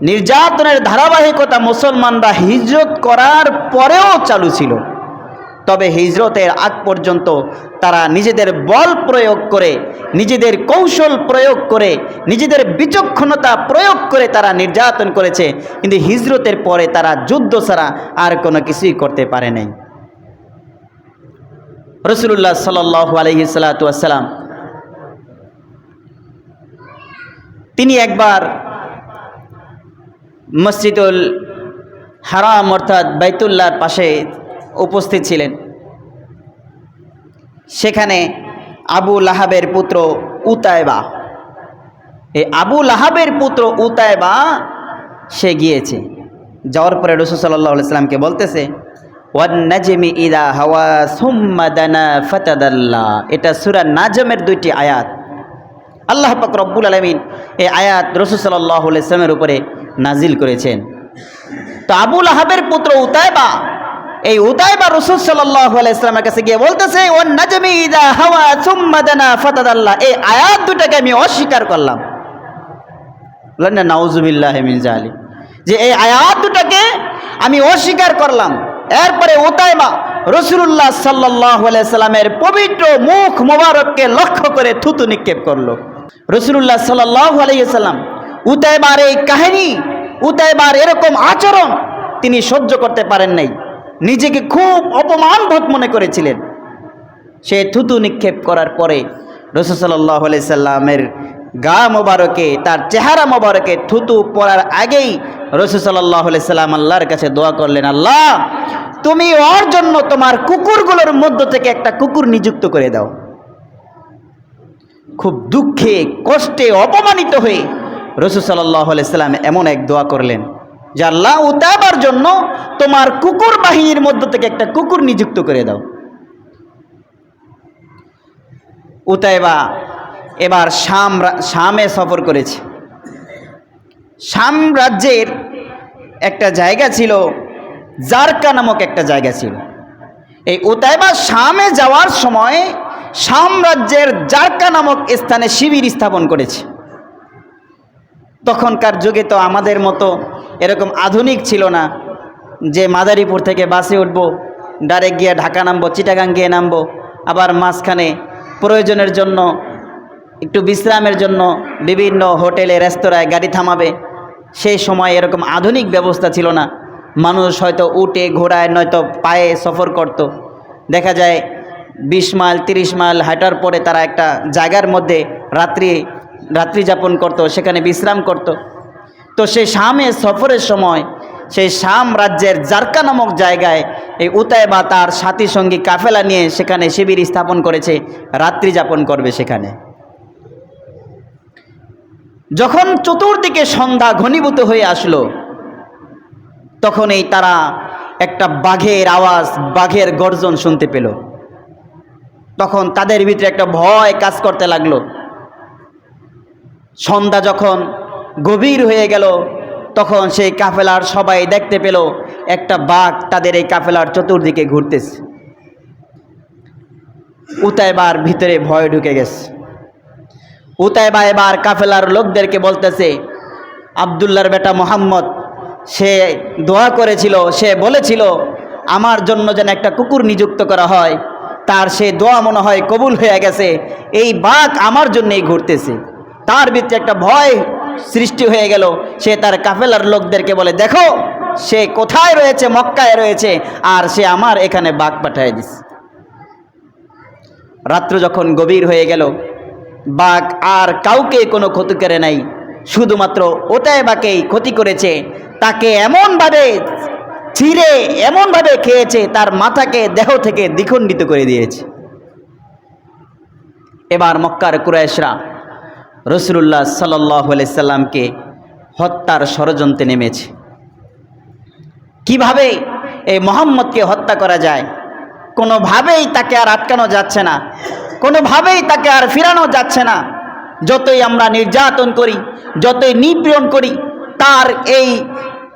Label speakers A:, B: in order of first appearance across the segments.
A: নির্যাতনের ধারাবাহিকতা মুসলমানরা হিজরত করার পরেও চালু ছিল। তবে হিজরতের আগ পর্যন্ত তারা নিজেদের বল প্রয়োগ করে, নিজেদের কৌশল প্রয়োগ করে, নিজেদের বিচক্ষণতা প্রয়োগ করে তারা নির্যাতন করেছে। কিন্তু হিজরতের পরে তারা যুদ্ধ ছাড়া আর কোনো কিছুই করতে পারে নাই। রসুল্লাহ সাল আলহি সাল্লাম তিনি একবার মসজিদুল হারাম অর্থাৎ বাইতুল্লাহর পাশে উপস্থিত ছিলেন। সেখানে আবু লাহাবের পুত্র উতায়বা। এই আবু লাহাবের পুত্র উতায়বা, সে গিয়েছে। যাওয়ার পরে রসুল সাল্লাহ সাল্লামকে বলতেছে ইদা হাওয়া ফতাদাল্লাহ এটা সুরা নাজমের দুইটি আয়াত। আল্লাহ পাক রব্বুল আলমিন এই আয়াত রসুল সাল্লাহ ইসলামের উপরে নাজিল করেছেন। তো আবুল আহাবের পুত্র উতায়বা, এই উতায়বা রসুল সাল্লাহ ইসলামের কাছে গিয়ে বলতেছে ও হাওয়া সুম্মাদানা এই আয়াত দুটাকে আমি অস্বীকার করলাম। না, নাউজুবিল্লাহ জালি যে এই আয়াত দুটাকে আমি অস্বীকার করলাম। এরপরে ওতাইবা রসুল্লাহ সাল্লাহ সাল্লামের পবিত্র মুখ মোবারককে লক্ষ্য করে থুতু নিক্ষেপ করল। রসুল্লাহ সাল্লাহ আলাইসাল্লাম উতাইবার এই কাহিনী উতাইবার এরকম আচরণ তিনি সহ্য করতে পারেন নাই। নিজেকে খুব অপমান বোধ মনে করেছিলেন। সে থুতু নিক্ষেপ করার পরে রসুল সাল্লাহ সাল্লামের গা মোবারকে, তার চেহারা মোবারকে থুতু পড়ার আগেই রসুল সাল্লাহ সাল্লাম আল্লাহর কাছে দোয়া করলেন, আল্লাহ, তুমি ওর জন্য তোমার কুকুরগুলোর মধ্য থেকে একটা কুকুর নিযুক্ত করে দাও। খুব দুঃখে, কষ্টে, অপমানিত হয়ে রসুল সাল্লাহ এমন এক দোয়া করলেন যে, আল্লাহ উতাবার জন্য তোমার কুকুর বাহিনীর মধ্য থেকে একটা কুকুর নিযুক্ত করে দাও। উতাইবা এবার শাম শামে সফর করেছে। শাম রাজ্যের একটা জায়গা ছিল, জারকা নামক একটা জায়গা ছিল। এই উতাইবা শামে যাওয়ার সময় সাম্রাজ্যের জারকা নামক স্থানে শিবির স্থাপন করেছে। তখনকার যুগে তো আমাদের মতো এরকম আধুনিক ছিল না যে মাদারীপুর থেকে বাসে উঠব, ডাইরেক্ট গিয়ে ঢাকা নামবো, চিটাগাং গিয়ে নামবো, আবার মাঝখানে প্রয়োজনের জন্য, একটু বিশ্রামের জন্য বিভিন্ন হোটেলে, রেস্তোরাঁয় গাড়ি থামাবে সেই সময় এরকম আধুনিক ব্যবস্থা ছিল না মানুষ হয়তো উটে ঘোড়ায়, নয়তো পায়ে সফর করত। দেখা যায় বিশ মাইল, তিরিশ মাইল হাঁটার পরে তারা একটা জায়গার মধ্যে রাত্রি রাত্রি যাপন করত, সেখানে বিশ্রাম করত। তো সেই শামে সফরের সময় সেই শাম রাজ্যের জারকা নামক জায়গায় এই উতায়বা তার সাথী সঙ্গী কাফেলা নিয়ে সেখানে শিবির স্থাপন করেছে, রাত্রি যাপন করবে সেখানে। যখন চতুর্দিকে সন্ধ্যা ঘনীভূত হয়ে আসলো তখন এই তারা একটা বাঘের আওয়াজ, বাঘের গর্জন শুনতে পেল। তখন তাদের ভিতরে একটা ভয় কাজ করতে লাগল। সন্ধ্যা যখন গভীর হয়ে গেল, তখন সেই কাফেলার সবাই দেখতে পেল, একটা বাঘ তাদের এই কাফেলার চতুর্দিকে ঘুরতেছে। উতাইবার ভিতরে ভয় ঢুকে গেছে। উতাইবা এবার কাফেলার লোকদেরকে বলতেছে আবদুল্লার বেটা মোহাম্মদ, সে দোয়া করেছিল, সে বলেছিল, আমার জন্য যেন একটা কুকুর নিযুক্ত করা হয়, তার সে দোয়া মনে হয় কবুল হয়ে গেছে, এই বাঘ আমার জন্যেই ঘুরতেছে। তার ভিতরে একটা ভয় সৃষ্টি হয়ে গেল। সে তার কাফেলার লোকদেরকে বলে, দেখো, সে কোথায় রয়েছে? মক্কায় রয়েছে আর সে আমার এখানে বাঘ পাঠিয়ে দিস রাত্র যখন গভীর হয়ে গেল, বাঘ আর কাউকে কোনো ক্ষতি করে নাই। শুধুমাত্র ওটাই বাকেই ক্ষতি করেছে। তাকে এমনভাবে ছিঁড়ে, এমনভাবে খেয়েছে, তার মাথাকে দেহ থেকে দ্বিখণ্ডিত করে দিয়েছে। এবার মক্কার কুরাইশরা রসুল্লাহ সাল্লাহ সাল্লামকে হত্যার ষড়যন্ত্রে নেমেছে। কীভাবে এই মোহাম্মদকে হত্যা করা যায়? কোনোভাবেই তাকে আর আটকানো যাচ্ছে না। কোনোভাবেই তাকে আর ফিরানো যাচ্ছে না। যতই আমরা নির্যাতন করি, যতই নিপীড়ন করি, তার এই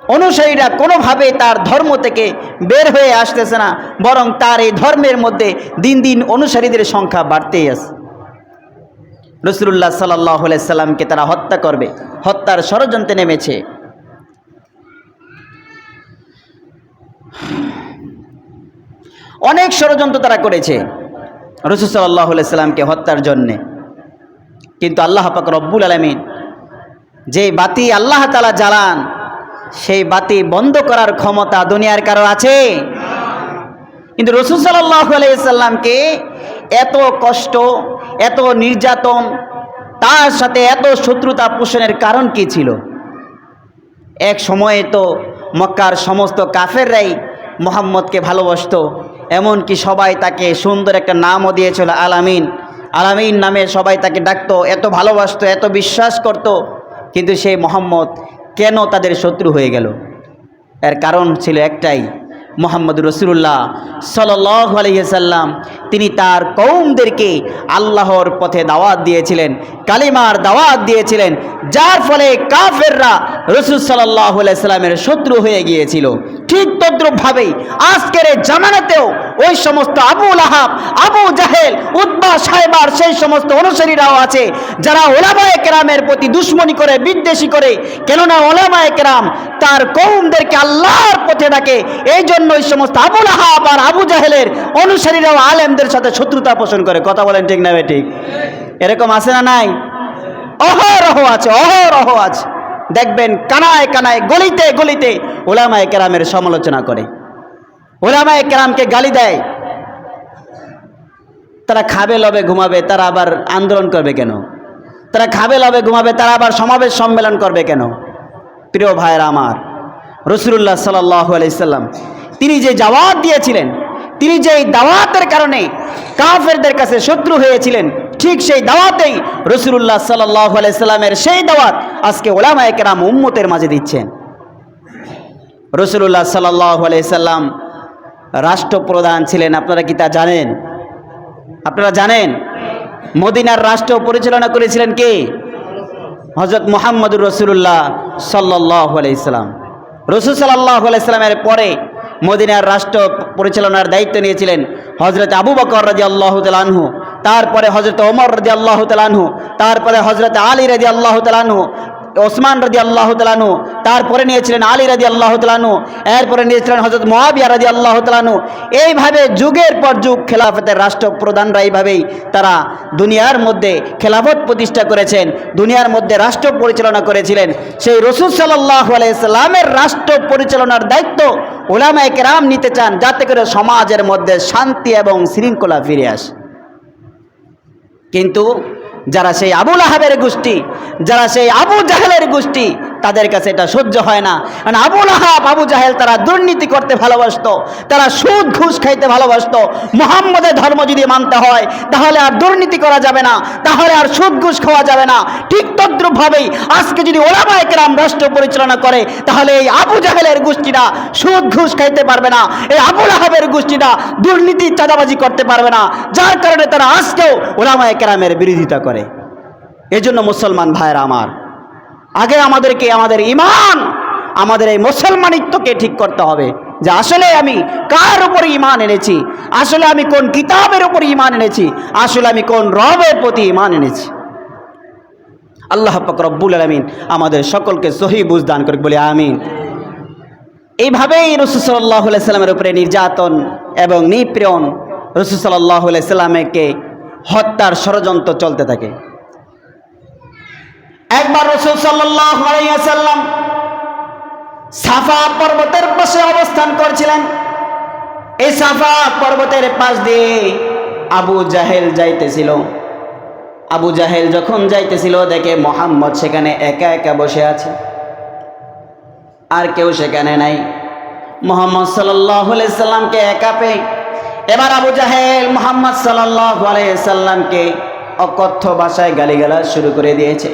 A: অনুসারীরা কোনোভাবে তার ধর্ম থেকে বের হয়ে আসতেছে না, বরং তার এই ধর্মের মধ্যে দিন দিন অনুসারীদের সংখ্যা বাড়তেই আছে। রসুল্লাহ সাল্লাহ সাল্লামকে তারা হত্যা করবে, হত্যার ষড়যন্ত্রে নেমেছে। অনেক ষড়যন্ত্র তারা করেছে রসুল সাল্লাহ সাল্লামকে হত্যার জন্যে। কিন্তু আল্লাহ পাক রব্বুল আলমিন যে বাতি আল্লাহ তালা জ্বালান, সেই বাতি বন্ধ করার ক্ষমতা দুনিয়ার কারও আছে? কিন্তু রসুল সাল্লাহ আলাইসাল্লামকে এত কষ্ট, এত নির্যাতন, তার সাথে এত শত্রুতা পোষণের কারণ কি ছিল? এক সময়ে তো মক্কার সমস্ত কাফেররাই মোহাম্মদকে ভালোবাসতো, এমনকি সবাই তাকে সুন্দর একটা নামও দিয়েছিল আলামিন। আলামিন নামে সবাই তাকে ডাকতো, এত ভালোবাসতো, এত বিশ্বাস করত, কিন্তু সেই মোহাম্মদ কেন তাদের শত্রু হয়ে গেল? এর কারণ ছিল একটাই, মোহাম্মদ রসুল্লাহ সাল্লাহ সাল্লাম তিনি তার কৌমদেরকে আল্লাহর পথে দাওয়াত দিয়েছিলেন, কালিমার দাওয়াত দিয়েছিলেন, যার ফলে কাফেররা রসুল সাল্লাহ সাল্লামের শত্রু হয়ে গিয়েছিল। ঠিক তদ্রুপভাবেই আজকের জামানাতেও ওই সমস্ত আবুল আহাব আবু জাহেল উদ্বা সাহেবার সেই সমস্ত অনুসারীরাও আছে, যারা ওলামায় কেরামের প্রতি দুশ্মনী করে, বিদ্বেষী করে, কেননা ওলামায় কেরাম তার কৌমদেরকে আল্লাহর পথে ডাকে এই জন্য ওই সমস্ত আবুল আহাব আর আবু জাহেলের অনুসারীরাও, আলেমদের সাথে শত্রুতা পোষণ করে। কথা বলেন ঠিক না ঠিক? এরকম আছে না নাই? অহরহ আছে অহরহ আছে। দেখবেন কানায় কানায়, গলিতে গলিতে ওলামায় কেরামের সমালোচনা করে। ওলামায় কেরামকে গালি দেয়। তারা খাবে, লবে, ঘুমাবে, তারা আবার আন্দোলন করবে কেন? তারা খাবে, লবে, ঘুমাবে, তারা আবার সমাবেশ সম্মেলন করবে কেন? প্রিয় ভাইয়েরা আমার রসুল্লাহ সাল্লাহ আলাইসাল্লাম তিনি যে জবাব দিয়েছিলেন তিনি যে এই দাওয়াতের কারণে কাফেরদের কাছে শত্রু হয়েছিলেন, ঠিক সেই দাওয়াতেই রসুল্লাহ সাল্লাহ সেই দাওয়াত আজকে ওলামায় কেরাম উম্মতের মাঝে দিচ্ছেন। রসুল্লাহ সাল্লাহ রাষ্ট্রপ্রধান ছিলেন, আপনারা কি তা জানেন? আপনারা জানেন? মদিনার রাষ্ট্র পরিচালনা করেছিলেন কে? হজরত মোহাম্মদুর রসুল্লাহ সাল্লাহ আলাইসাল্লাম রসুল সাল্লাহ আলাইসাল্লামের পরে মদিনার রাষ্ট্র পরিচালনার দায়িত্ব নিয়েছিলেন হজরত আবু বকর রাজি আল্লাহ তালহু তারপরে হজরত ওমর রাজি আল্লাহ তালহু তারপরে হজরত আলী রাজি আল্লাহ তালানহু ওসমান রাজি আল্লাহ তালানু তারপরে নিয়েছিলেন আলী রাজি আল্লাহ তালানু এরপরে নিয়েছিলেন হজরত মহাবিয়া রাজি আল্লাহ তালানু এইভাবে যুগের পর যুগ খেলাফতের রাষ্ট্রপ্রধানরা এইভাবেই তারা দুনিয়ার মধ্যে খেলাফত প্রতিষ্ঠা করেছেন, দুনিয়ার মধ্যে রাষ্ট্র পরিচালনা করেছিলেন। সেই রসুল সাল্লাহ আলাইসাল্লামের রাষ্ট্র পরিচালনার দায়িত্ব ওলামায় কেরাম নিতে চান, যাতে করে সমাজের মধ্যে শান্তি এবং শৃঙ্খলা ফিরে আসে। কিন্তু যারা সেই আবুল আহাবের গোষ্ঠী যারা সেই আবু জাহেলের গোষ্ঠী তাদের কাছে এটা সহ্য হয় না। কারণ আবুল আহাব আবু জাহেল তারা দুর্নীতি করতে ভালোবাসত, তারা সুদ, ঘুষ খাইতে ভালোবাসত। মোহাম্মদের ধর্ম যদি মানতে হয়, তাহলে আর দুর্নীতি করা যাবে না, তাহলে আর সুদ, ঘুষ খাওয়া যাবে না। ঠিক তদ্রুপভাবেই আজকে যদি ওলামা একরাম রাষ্ট্র পরিচালনা করে, তাহলে এই আবু জাহেলের গোষ্ঠীরা সুদ, ঘুষ খাইতে পারবে না। এই আবুল আহাবের গোষ্ঠীরা দুর্নীতি, চাঁদাবাজি করতে পারবে না। যার কারণে তারা আজকেও ওলামা একরামের বিরোধিতা করে। এজন্য মুসলমান ভাইয়েরা আমার আগে আমাদেরকে আমাদের ইমান আমাদের এই মুসলমানিত্বকে ঠিক করতে হবে। যে আসলে আমি কার উপর ইমান এনেছি? আসলে আমি কোন কিতাবের উপর ইমান এনেছি? আসলে আমি কোন রবের প্রতি ইমান এনেছি? আল্লাহ পাক আলমিন আমাদের সকলকে সহি বুঝদান করে বলে আমিন। এইভাবেই রসুসাল্লাহ সাল্লামের উপরে নির্যাতন এবং নিপ্রেরণ রসুসাল্লাহ সাল্লামকে হত্যার ষড়যন্ত্র চলতে থাকে। একবার রসুল সাল্লাম সাফা পর্বতের পাশে অবস্থান করছিলেন। এই সাফা পর্বতের পাশ দিয়ে আবু জাহেল যাইতেছিল। আবু জাহেল যখন যাইতেছিল, দেখে মোহাম্মদ সেখানে একা একা বসে আছে। আর কেউ সেখানে নাই। মোহাম্মদ সাল্লামকে একা পেয়ে এবার আবু জাহেল মোহাম্মদ সাল্লাহ সাল্লামকে অকথ্য ভাষায় গালিগালা শুরু করে দিয়েছে।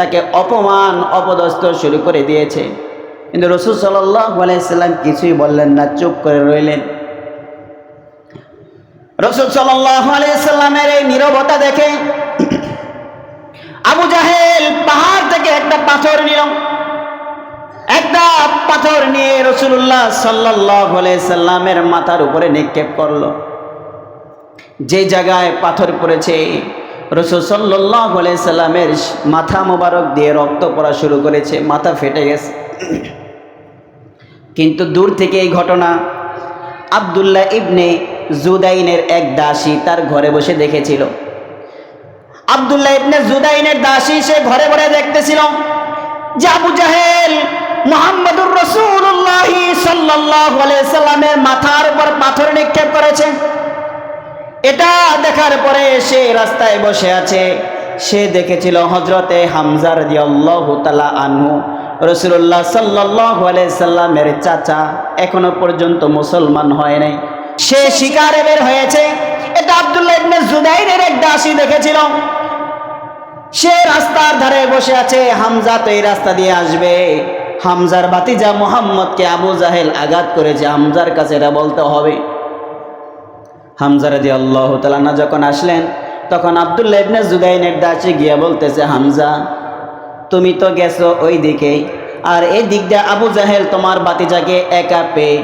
A: তাকে অপমান, অপদস্থ শুরু করে দিয়েছে। কিন্তু রসুল আলাইসাল্লাম কিছুই বললেন না, চুপ করে রইলেন। রসুল আলাইসাল্লামের এই নিরবতা দেখে আবু জাহেল পাহাড় থেকে একটা পাথর নিল। একটা পাথর নিয়ে রসুল্লাহ সাল্লাহ সাল্লামের মাথার উপরে নিক্ষেপ করল। যে জায়গায় পাথর পড়েছে রসুল সাল্লাহ সাল্লামের মাথা মোবারক দিয়ে রক্ত পড়া শুরু করেছে, মাথা ফেটে গেছে। কিন্তু দূর থেকে এই ঘটনা আবদুল্লাহ ইবনে জুদাইনের এক দাসী তার ঘরে বসে দেখেছিল। আবদুল্লাহ ইবনে জুদাইনের দাসী সে ঘরে ঘরে দেখতেছিল যে আবু জাহেল মোহাম্মদুর রসুল্লাহ সাল্লাহ সাল্লামের মাথার উপর পাথর নিক্ষেপ করেছে। এটা দেখার পরে সে রাস্তায় বসে আছে। সে দেখেছিল হজরতে হামজার দিয়াল্লাহ তালা আনহু। রসুল্লাহ সাল্লাহ সাল্লামের চাচা এখনও পর্যন্ত মুসলমান হয় নাই। সে শিকারে বের হয়েছে। এটা আবদুল্লাহ ইবনে জুদাইরের এক দাসী দেখেছিল। সে রাস্তার ধারে বসে আছে। হামজা তো এই রাস্তা দিয়ে আসবে। হামজার বাতিজা মোহাম্মদকে আবু জাহেল আঘাত করেছে। হামজার কাছে এটা বলতে হবে। হামজা রাজি আল্লাহ তালানা যখন আসলেন, তখন আবদুল্লাহ ইবনে জুদাইনের দাসে গিয়া বলতেছে, হামজা, তুমি তো গেছো ওই দিকে আর এই দিক দিয়ে আবু জাহেল তোমার বাতিজাকে একা পেয়ে,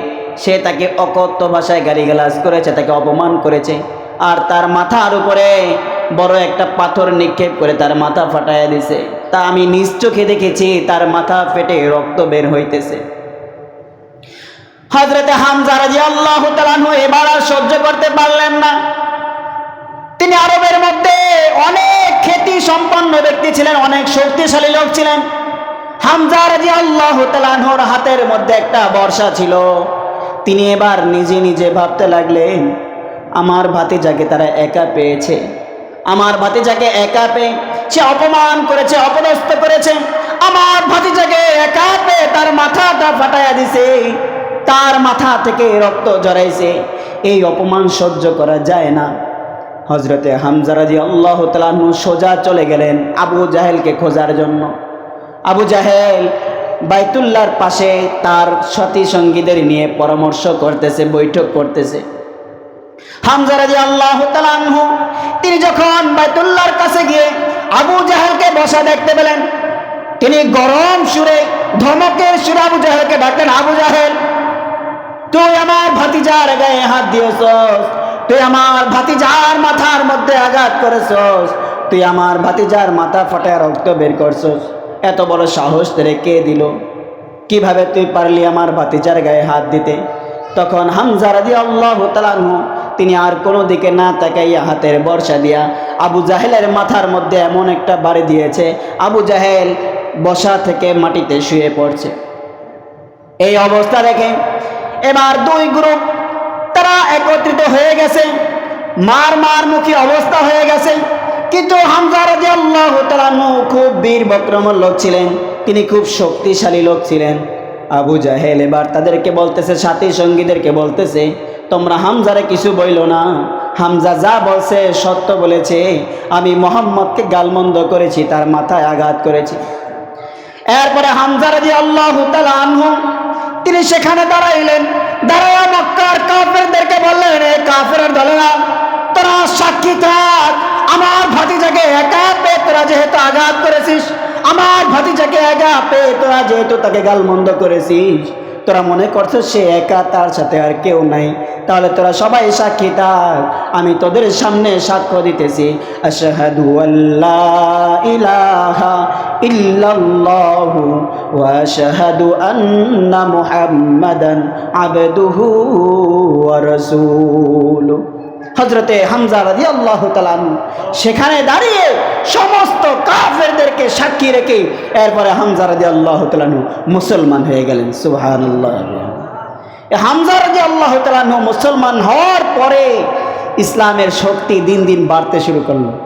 A: সে তাকে অকথ্য ভাষায় গালিগালাজ করেছে, তাকে অপমান করেছে, আর তার মাথার উপরে বড় একটা পাথর নিক্ষেপ করে তার মাথা ফাটাইয়া দিছে। তা আমি নিজ চোখে দেখেছি, তার মাথা ফেটে রক্ত বের হইতেছে। হজরতে হামজা রাজি আল্লাহ এবার আর সহ্য করতে পারলেন না। তিনি আরবের মধ্যে অনেক খ্যাতি সম্পন্ন ব্যক্তি ছিলেন, অনেক শক্তিশালী লোক ছিলেন। হামজা রাজি আল্লাহ তালানহর হাতের মধ্যে একটা বর্ষা ছিল। তিনি এবার নিজে নিজে ভাবতে লাগলেন, আমার ভাতিজাকে তারা একা পেয়েছে। আমার ভাতিজাকে একা পেয়ে সে অপমান করেছে, অপদস্থ করেছে। আমার ভাতিজাকে একা পেয়ে তার মাথাটা ফাটাইয়া দিছে। তার মাথা থেকে রক্ত জড়াইছে। এই অপমান সহ্য করা যায় না। হজরতে হামজারাজি আল্লাহ তালু সোজা চলে গেলেন আবু জাহেলকে খোঁজার জন্য। আবু জাহেল বাইতুল্লার পাশে তার সতী সঙ্গীদের নিয়ে পরামর্শ করতেছে, বৈঠক করতেছে। হামজারাজি আল্লাহ তালানহু তিনি যখন বাইতুল্লার কাছে গিয়ে আবু জাহেলকে বসা দেখতে পেলেন, তিনি গরম সুরে ধমকের সুরে আবু জাহেলকে ডাকলেন, আবু জাহেল তুই আমার ভাতিজার গায়ে হাত দিয়েছস। তুই আমার ভাতিজার মাথার মধ্যে আঘাত করেছস। তুই আমার ভাতিজার মাথা ফাটায় রক্ত বের করছস। এত বড় সাহস তোরে কে দিল? কীভাবে তুই পারলি আমার ভাতিজার গায়ে হাত দিতে? তখন হামজা রাজি আল্লাহ তালানহু তিনি আর কোনো দিকে না তাকাইয়া হাতের বর্ষা দিয়া আবু জাহেলের মাথার মধ্যে এমন একটা বাড়ি দিয়েছে, আবু জাহেল বসা থেকে মাটিতে শুয়ে পড়ছে। এই অবস্থা দেখে এবার দুই গ্রুপ, তারা একত্রিত হয়ে গেছে। মার মার মুখী অবস্থা হয়ে গেছে। কিন্তু হামজা রাজি আল্লাহ খুব বীর বক্রমর লোক ছিলেন। তিনি খুব শক্তিশালী লোক ছিলেন। আবু জাহেল এবার তাদেরকে বলতেছে, সাথী সঙ্গীদেরকে বলতেছে, তোমরা হামজারে কিছু বইল না। হামজা যা বলছে সত্য বলেছে। আমি মোহাম্মদকে গালমন্দ করেছি, তার মাথায় আঘাত করেছি। এরপরে হামজা রাজি আল্লাহ আনহু তিনি সেখানে দাঁড়াইলেন। দাঁড়াইয়া মক্কার কাফেরদেরকে বললেন, এ কাফের দলেরা তোরা সাক্ষী থাক। আমার ভাতিজাকে একা পে তোরা যেহেতু আঘাত করেছিস, আমার ভাতিজাকে একা পে তোরা যেহেতু তাকে গালমন্দ করেছিস তোরা মনে করছ সে একা, তার সাথে আর কেউ নাই। তাহলে তোরা সবাই সাক্ষী থাক। আমি তোদের সামনে সাক্ষ্য দিতেছি। আল্লাহ ইলাহা আন্না হজরতে হামজা রাজি আল্লাহ সেখানে দাঁড়িয়ে সমস্ত কাফেরদেরকে সাক্ষী রেখে এরপরে হামজার রাজি আল্লাহ তালানু মুসলমান হয়ে গেলেন সুহান আল্লাহ হামজা রাজি আল্লাহ তালানু মুসলমান হওয়ার পরে ইসলামের শক্তি দিন দিন বাড়তে শুরু করল।